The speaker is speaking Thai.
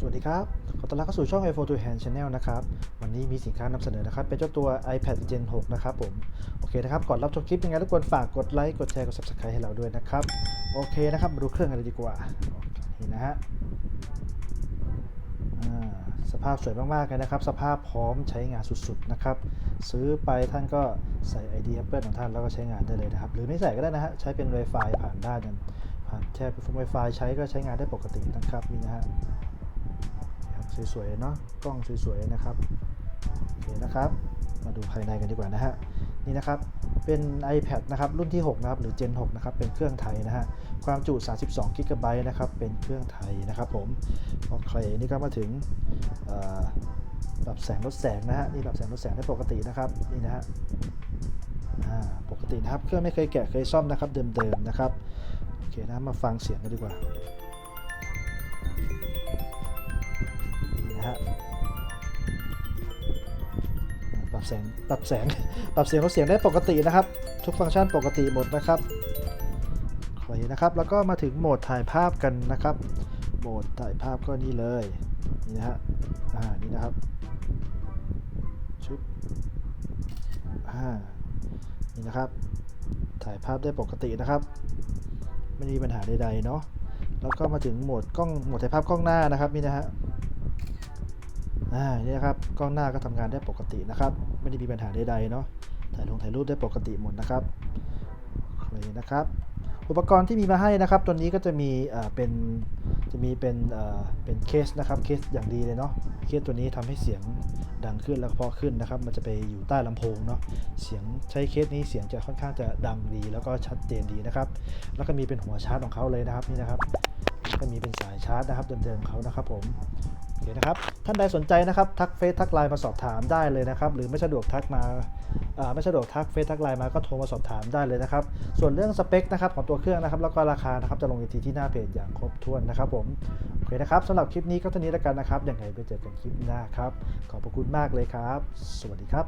สวัสดีครับ ขอต้อนรับเข้าสู่ช่อง iPhone to Hand Channel นะครับ วันนี้มีสินค้านำเสนอนะครับ เป็นเจ้าตัว iPad Gen 6 นะครับผม โอเคนะครับ ก่อนรับชมคลิปยังไงรบกวนฝากกดไลค์ กดแชร์ กด Subscribe ให้เราด้วยนะครับ โอเคนะครับ มาดูเครื่องกันเลยดีกว่าโอเคนะฮะสภาพสวยมากๆเลยนะครับ สภาพพร้อมใช้งานสุดๆนะครับ ซื้อไปท่านก็ใส่ ID Apple ของท่านแล้วก็ใช้งานได้เลยนะครับ หรือไม่ใส่ก็ได้นะฮะ ใช้เป็น Wi-Fi ผ่านได้กันผ่านแช่เป็น Wi-Fi ใช้ก็ใช้งานได้ปกตินะครับนี่นะฮะ สวยๆเนาะกล้องสวยๆนะครับโอเคนะครับ มาดูภายในกันดีกว่านะฮะนี่นะครับเป็น iPad นะครับรุ่นที่ 6 นะครับหรือ Gen 6 นะครับเป็นเครื่องไทยนะฮะความจุ 32 g b นะครับเป็นเครื่องไทยนะครับผมโอเคนี่ก็มาถึงปรับแสงลดแสงนะฮะนี่ปรับแสงลดแสงได้ปกตินะครับนี่นะฮะปกตินะครับเครื่องไม่เคยแกะเคยซ่อมนะครับเดิมๆนะครับโอเคนะมาฟังเสียงกันดีกว่า รับแสงปรับแสงปรับเสียงลดเสียงได้ปกตินะครับ ทุกฟังก์ชันปกติหมดนะครับโอเคนะครับแล้วก็มาถึงโหมดถ่ายภาพกันนะครับ โหมดถ่ายภาพก็นี่เลยนี่นะฮะอ่านี่นะครับชุบอ่านี่นะครับ ถ่ายภาพได้ปกตินะครับ ไม่มีปัญหาใดๆเนาะแล้วก็มาถึงโหมดกล้องโหมดถ่ายภาพกล้องหน้านะครับนี่นะฮะ อ่านี่นะครับกล้องหน้าก็ทำงานได้ปกตินะครับ ไม่ได้มีปัญหาใดๆเนาะถ่ายลงถ่ายรูปได้ปกติหมดนะครับโอเคนะครับ อุปกรณ์ที่มีมาให้นะครับ ตัวนี้ก็จะมีอ่าเป็นจะมีเป็นอ่าเป็นเคสนะครับเคสอย่างดีเลยเนาะเคสตัวนี้ทำให้เสียงดังขึ้นแล้วเพราะขึ้นนะครับ มันจะไปอยู่ใต้ลำโพงเนาะเสียงใช้เคสนี้เสียงจะค่อนข้างจะดังดีแล้วก็ชัดเจนดีนะครับ แล้วก็มีเป็นหัวชาร์จของเขาเลยนะครับนี่นะครับก็มีเป็นสายชาร์จนะครับเดิมๆเขานะครับผม โอเคนะครับ ท่านใดสนใจนะครับ ทักเฟซทักไลน์มาสอบถามได้เลยนะครับ หรือไม่สะดวกทักมาไม่สะดวกทักเฟซทักไลน์มาก็โทรมาสอบถามได้เลยนะครับ ส่วนเรื่องสเปคนะครับของตัวเครื่องนะครับ แล้วก็ราคานะครับจะลงอีกทีที่หน้าเพจอย่างครบถ้วนนะครับผมโอเคนะครับสำหรับคลิปนี้ก็เท่านี้แล้วกันนะครับยังไงไปเจอกันคลิปหน้าครับขอบพระคุณมากเลยครับ สวัสดีครับ